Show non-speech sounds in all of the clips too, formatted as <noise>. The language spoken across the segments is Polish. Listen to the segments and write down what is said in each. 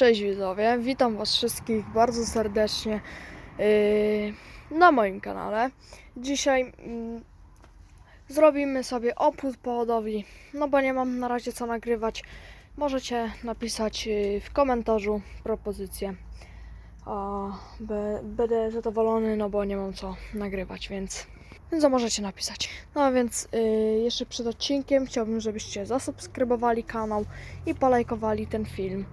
Cześć widzowie, witam was wszystkich bardzo serdecznie yy, na moim kanale. Dzisiaj mm, zrobimy sobie opłód po hodowli, no bo nie mam na razie co nagrywać. Możecie napisać yy, w komentarzu propozycję. A, be, będę zadowolony, no bo nie mam co nagrywać, więc, więc możecie napisać. No a więc yy, jeszcze przed odcinkiem chciałbym, żebyście zasubskrybowali kanał i polajkowali ten film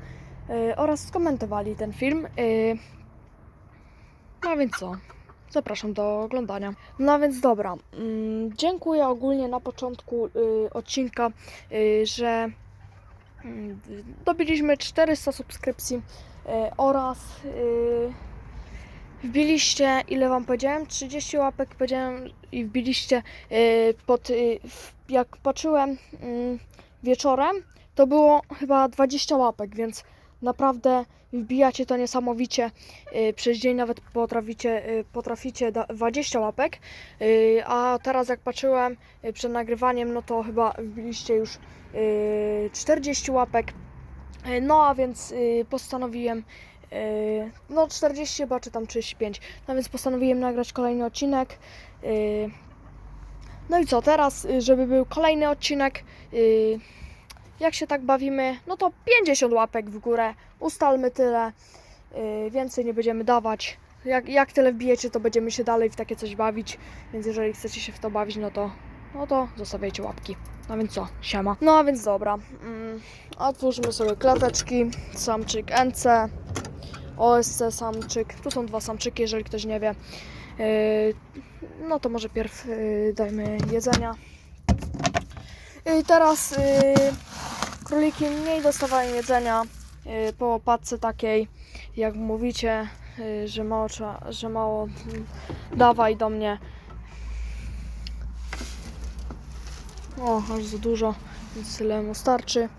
oraz skomentowali ten film. y. No więc co? Zapraszam do oglądania. No więc dobra. mm, Dziękuję ogólnie na początku y, odcinka, y, że mm, dobiliśmy 400 subskrypcji y, oraz y, wbiliście, ile wam powiedziałem? 30 łapek powiedziałem i wbiliście y, pod, y, jak patrzyłem mm, wieczorem, to było chyba 20 łapek, więc naprawdę wbijacie to niesamowicie. Yy, Przez dzień nawet potraficie, yy, potraficie da- 20 łapek, Yy, a teraz jak patrzyłem przed nagrywaniem, no to chyba wbiliście już yy, 40 łapek. No a więc postanowiłem, no 40 chyba, czy tam 35, no więc postanowiłem nagrać kolejny odcinek. No i co, teraz, żeby był kolejny odcinek, jak się tak bawimy, no to 50 łapek w górę, ustalmy tyle, yy, więcej nie będziemy dawać. Jak, jak tyle wbijecie, to będziemy się dalej w takie coś bawić, więc jeżeli chcecie się w to bawić, no to, no to zostawiajcie łapki. No więc co, siema. No a więc dobra, mm, otwórzmy sobie klateczki, samczyk NC, OSC samczyk, tu są dwa samczyki, jeżeli ktoś nie wie. Yy, no to może pierw yy, dajmy jedzenia. I teraz yy, króliki mniej dostawają jedzenia yy, po łopatce takiej, jak mówicie, yy, że mało, że mało mm, dawaj do mnie. O, aż za dużo, więc tyle mu starczy.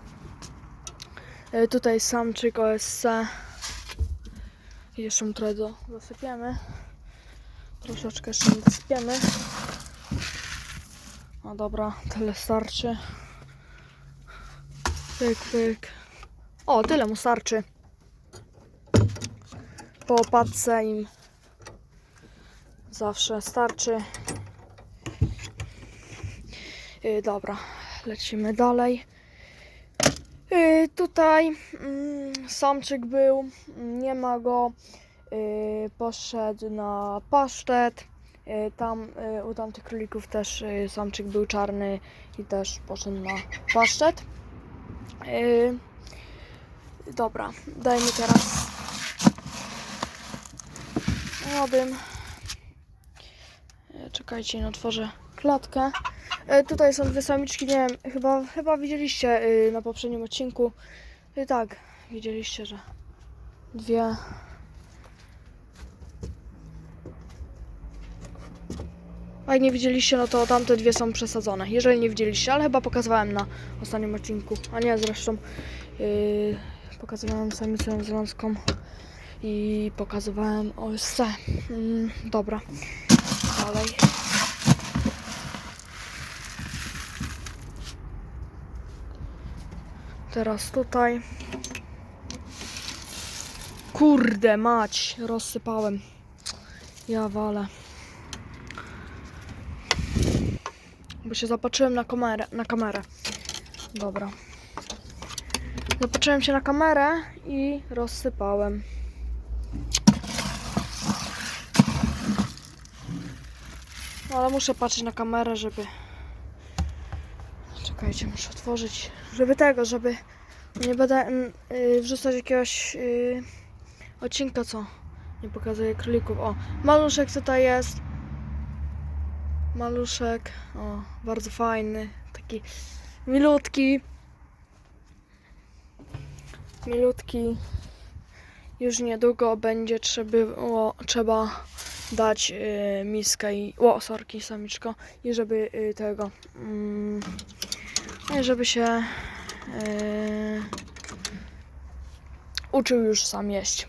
Yy, tutaj samczyk OSC. Jeszcze mu trochę do, zasypiemy. Troszeczkę jeszcze dosypiemy. No dobra, tyle starczy. Pyk, pyk. O, tyle mu starczy. Po opadce im zawsze starczy. Yy, dobra, lecimy dalej. Yy, tutaj mm, samczyk był, nie ma go. Yy, poszedł na pasztet. Yy, Tam yy, u tamtych królików też yy, samczyk był czarny i też poszedł na pasztet. Yy, dobra, dajmy teraz młodym. Yy, Czekajcie, no otworzę klatkę. Yy, tutaj są dwie samiczki, nie wiem, chyba, chyba widzieliście yy, na poprzednim odcinku. Yy, tak, widzieliście, że dwie A jak nie widzieliście, no to tamte dwie są przesadzone. Jeżeli nie widzieliście, ale chyba pokazywałem na ostatnim odcinku. A nie, zresztą yy, pokazywałem samicę nowozielandzką i pokazywałem OSC. Mm, dobra, dalej. Teraz tutaj. Kurde mać, rozsypałem. Ja walę. Bo się zapatrzyłem na kamerę. Na kamerę. Dobra. Zapatrzyłem się na kamerę i rozsypałem. No, ale muszę patrzeć na kamerę, żeby. Czekajcie, muszę otworzyć. Żeby tego, żeby nie będę mm, y, wrzucać jakiegoś y, odcinka, co nie pokazuje królików. O, maluszek tutaj jest. Maluszek, o, bardzo fajny, taki milutki. Milutki. Już niedługo będzie trzeba, było, trzeba dać y, miskę i. O, sorki, samiczko. I żeby y, tego. I żeby się y, uczył już sam jeść.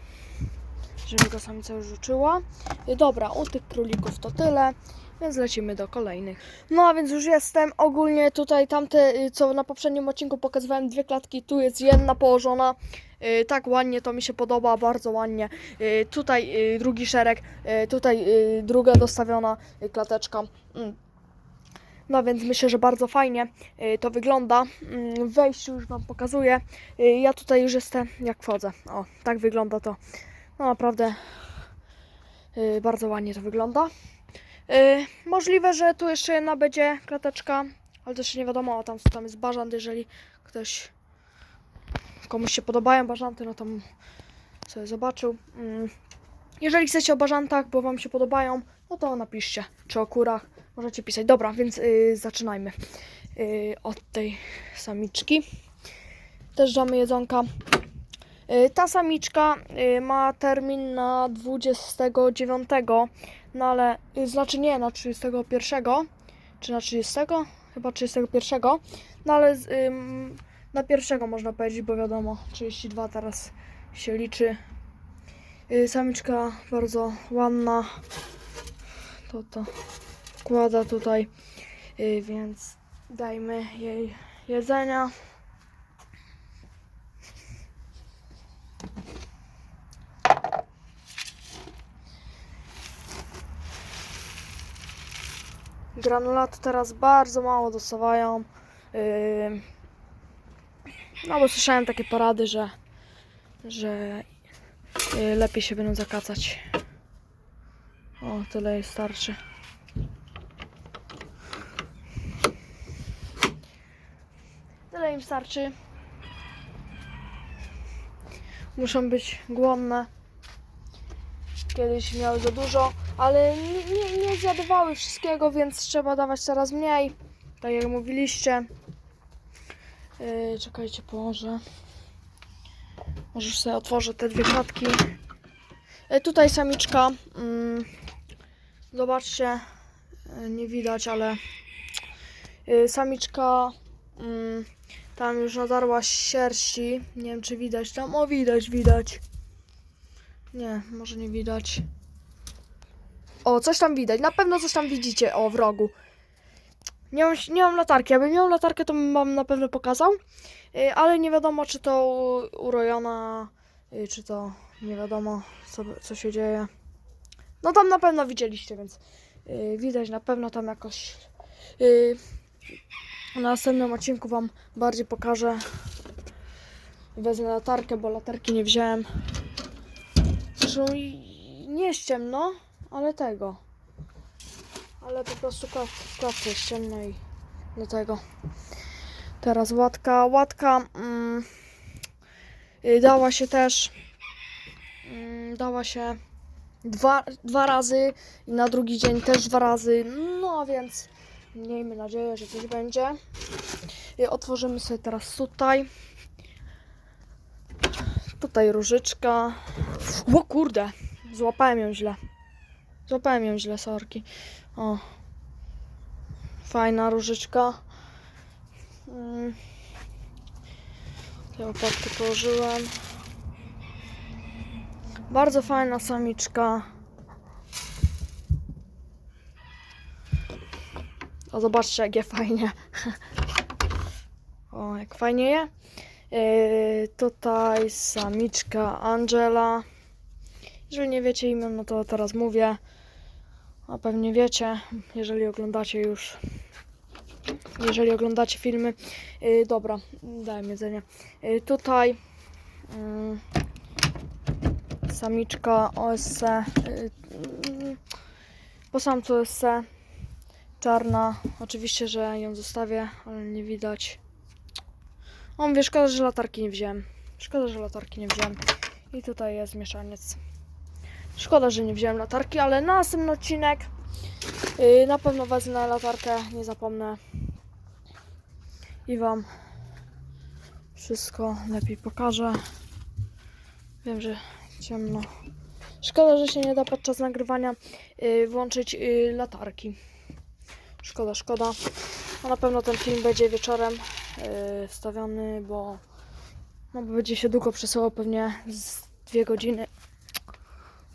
Żeby go samica już uczyła. Y, dobra, u tych królików to tyle. Więc lecimy do kolejnych. No a więc już jestem. Ogólnie tutaj tamte, y, co na poprzednim odcinku pokazywałem, dwie klatki, tu jest jedna położona. Y, Tak ładnie, to mi się podoba, bardzo ładnie. Y, Tutaj y, drugi szereg, y, tutaj y, druga dostawiona y, klateczka. Mm. No więc myślę, że bardzo fajnie y, to wygląda. Mm, W wejściu już Wam pokazuję. Y, Ja tutaj już jestem, jak wchodzę. O, tak wygląda to. No naprawdę bardzo ładnie to wygląda. Y, Możliwe, że tu jeszcze jedna będzie klateczka, ale też nie wiadomo, o, tam, tam jest bażant, jeżeli ktoś komuś się podobają bażanty, no to m- sobie zobaczył. Mm. Jeżeli chcecie o bażantach, bo wam się podobają, no to napiszcie, czy o kurach, możecie pisać. Dobra, więc y, zaczynajmy y, od tej samiczki. Też damy jedzonka. Y, ta samiczka y, ma termin na 29, no ale y, znaczy nie na 31, czy na 30, chyba 31, no ale ym, na pierwszego można powiedzieć, bo wiadomo, 32 teraz się liczy. Y, Samiczka bardzo ładna. To to wkłada tutaj, y, więc dajmy jej jedzenia. Granulat teraz bardzo mało dostawają. Yy, no bo słyszałem takie porady, że, że yy, lepiej się będą zakacać. O, tyle jej starczy. Tyle im starczy. Muszą być głodne. Kiedyś miały za dużo, ale nie, nie, nie zjadwały wszystkiego, więc trzeba dawać coraz mniej. Tak jak mówiliście. Yy, czekajcie, położę. Może sobie otworzę te dwie klatki. Yy, tutaj samiczka. Mm, zobaczcie, yy, nie widać, ale yy, samiczka mm, tam już nadarła sierści. Nie wiem, czy widać tam. O, widać, widać. Nie, może nie widać. O, coś tam widać. Na pewno coś tam widzicie. O, w rogu. Nie mam, nie mam latarki. Jakbym miał latarkę, to bym wam na pewno pokazał. Y, Ale nie wiadomo, czy to urojona, y, czy to nie wiadomo, co, co się dzieje. No tam na pewno widzieliście, więc y, widać na pewno tam jakoś. y, Na następnym odcinku wam bardziej pokażę. Wezmę latarkę, bo latarki nie wziąłem. Zresztą nie jest ciemno, ale tego. Ale po prostu klat- klatce jest ciemno i dlatego. Teraz łatka. Łatka mm, y, dała się też. Mm, dała się dwa, dwa razy i na drugi dzień też dwa razy. No więc miejmy nadzieję, że coś będzie. Y, Otworzymy sobie teraz tutaj. Tutaj różyczka. O kurde, złapałem ją źle. Złapałem ją źle, sorki. O. Fajna różyczka. Mm. Tę łopatkę położyłem. Bardzo fajna samiczka. O, zobaczcie, jak je fajnie. <laughs> O, jak fajnie je. Yy, tutaj samiczka Angela. Jeżeli nie wiecie imion, no to teraz mówię. A pewnie wiecie, jeżeli oglądacie już. Jeżeli oglądacie filmy. Yy, dobra, dałem jedzenie. Yy, tutaj yy, samiczka OSC. Yy, po samcu OSC. Czarna. Oczywiście, że ją zostawię, ale nie widać. O, mówię, szkoda, że latarki nie wziąłem. Szkoda, że latarki nie wziąłem. I tutaj jest mieszaniec. Szkoda, że nie wziąłem latarki, ale na następny odcinek yy, na pewno wezmę latarkę, nie zapomnę. I Wam wszystko lepiej pokażę. Wiem, że ciemno. Szkoda, że się nie da podczas nagrywania yy, włączyć yy, latarki. Szkoda, szkoda. A na pewno ten film będzie wieczorem yy, wstawiony, bo, no, bo będzie się długo przesyłał, pewnie z dwie godziny.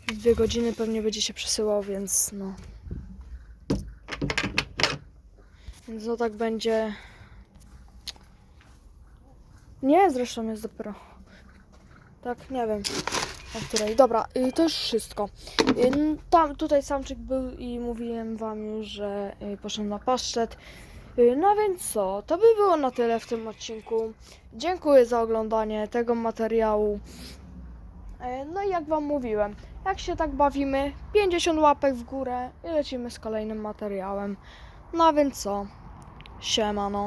Dwie godziny pewnie będzie się przesyłał, więc no. Więc no tak będzie. Nie, zresztą jest dopiero. Tak, nie wiem. O której. Dobra, y, to już wszystko. Y, Tam, tutaj samczyk był i mówiłem wam już, że y, poszedłem na paszczet. Y, No więc co, to by było na tyle w tym odcinku. Dziękuję za oglądanie tego materiału. No i jak wam mówiłem, jak się tak bawimy, 50 łapek w górę i lecimy z kolejnym materiałem. No a więc co? Siemano.